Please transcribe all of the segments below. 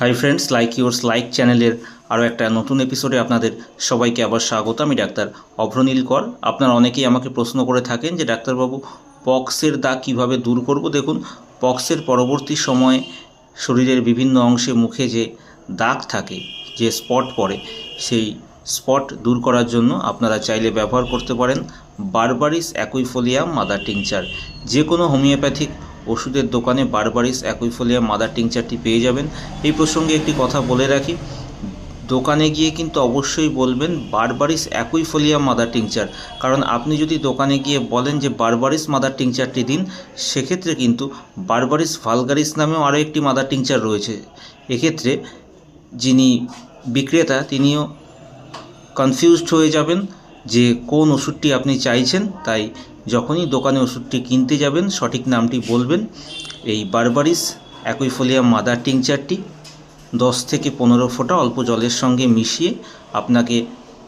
Hi friends like yours like চ্যানেলের আরও একটা নতুন এপিসোডে আপনাদের সবাইকে আবার স্বাগত। আমি ডাক্তার অভ্রনীল কর আপনারা অনেকেই আমাকে প্রশ্ন করে থাকেন যে, ডাক্তারবাবু, পক্সের দাগ কীভাবে দূর করব? দেখুন, পক্সের পরবর্তী সময়ে শরীরের বিভিন্ন অংশে মুখে যে দাগ থাকে, যে স্পট পড়ে, সেই স্পট দূর করার জন্য আপনারা চাইলে ব্যবহার করতে পারেন বারবারিস অ্যাকুইফোলিয়াম মাদার টিংচার। যে কোনো হোমিওপ্যাথিক ওষুধের দোকানে বারবারিস অ্যাকুইফোলিয়াম মাদার টিংচারটি পেয়ে যাবেন। এই প্রসঙ্গে একটি কথা বলে রাখি। দোকানে গিয়ে কিন্তু অবশ্যই বলবেন, বারবারিস অ্যাকুইফোলিয়াম মাদার টিংচার কারণ আপনি যদি দোকানে গিয়ে বলেন যে বারবারিস মাদার টিংচারটি দিন, সেক্ষেত্রে কিন্তু বারবারিস ভালগারিস নামেও আরও একটি মাদার টিংচার রয়েছে। এক্ষেত্রে যিনি বিক্রেতা, তিনিও কনফিউজড হয়ে যাবেন যে কোন ওষুধটি আপনি চাইছেন। তাই যখনই দোকানে ওষুধটি কিনতে যাবেন, সঠিক নামটি বলবেন। এই বারবারিস অ্যাকুইফোলিয়াম মাদার টিংচারটি দশ থেকে পনেরো ফোঁটা অল্প জলের সঙ্গে মিশিয়ে আপনাকে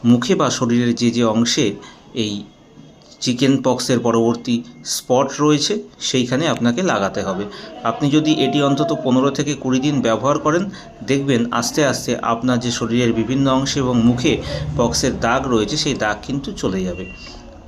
মুখে বা শরীরের যে যে অংশে এই চিকেন পক্সের পরবর্তী স্পট রয়েছে, সেইখানে আপনাকে লাগাতে হবে। আপনি যদি এটি অন্তত পনেরো থেকে কুড়ি দিন ব্যবহার করেন, দেখবেন আস্তে আস্তে আপনার যে শরীরের বিভিন্ন অংশে এবং মুখে পক্সের দাগ রয়েছে, সেই দাগ কিন্তু চলে যাবে।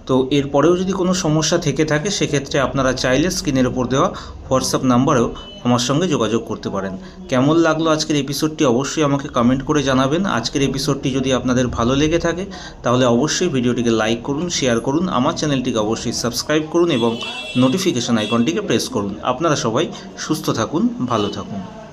তো এরপরেও যদি কোনো সমস্যা থেকে থাকে, সেক্ষেত্রে আপনারা চাইলে স্ক্রিনের ওপর দেওয়া হোয়াটসঅ্যাপ নাম্বারেও আমার সঙ্গে যোগাযোগ করতে পারেন। কেমন লাগল আজকের এপিসোডটি অবশ্যই আমাকে কমেন্ট করে জানাবেন। আজকের এপিসোডটি যদি আপনাদের ভালো লেগে থাকে, তাহলে অবশ্যই ভিডিওটিকে লাইক করুন শেয়ার করুন, আমার চ্যানেলটিকে অবশ্যই সাবস্ক্রাইব করুন এবং নোটিফিকেশন আইকনটিকে প্রেস করুন। আপনারা সবাই সুস্থ থাকুন, ভালো থাকুন।